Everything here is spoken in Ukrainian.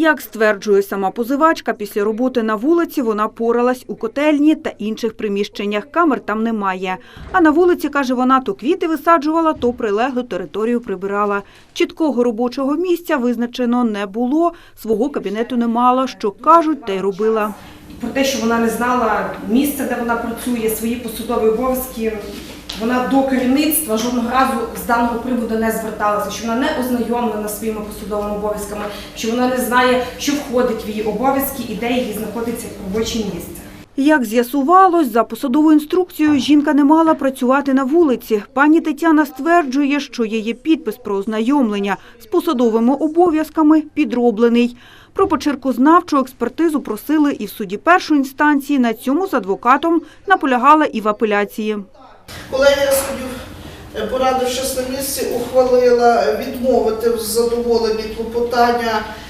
Як стверджує сама позивачка, після роботи на вулиці вона поралась у котельні та інших приміщеннях. Камер там немає. А на вулиці, каже вона, то квіти висаджувала, то прилеглу територію прибирала. Чіткого робочого місця визначено не було, свого кабінету не мала, що кажуть, та й робила. про те, що вона не знала місця, де вона працює, свої посудові обов'язки. Вона до керівництва жодного разу з даного приводу не зверталася, що вона не ознайомлена своїми посудовими обов'язками, що вона не знає, що входить в її обов'язки і де її знаходиться робоче місце. Як з'ясувалось, за посадовою інструкцією жінка не мала працювати на вулиці. Пані Тетяна стверджує, що її підпис про ознайомлення з посадовими обов'язками підроблений. Про почеркознавчу експертизу просили і в суді першої інстанції. На цьому з адвокатом наполягала і в апеляції. Колегія суддів, е, порадившись на місці, ухвалила відмовити в задоволенні клопотання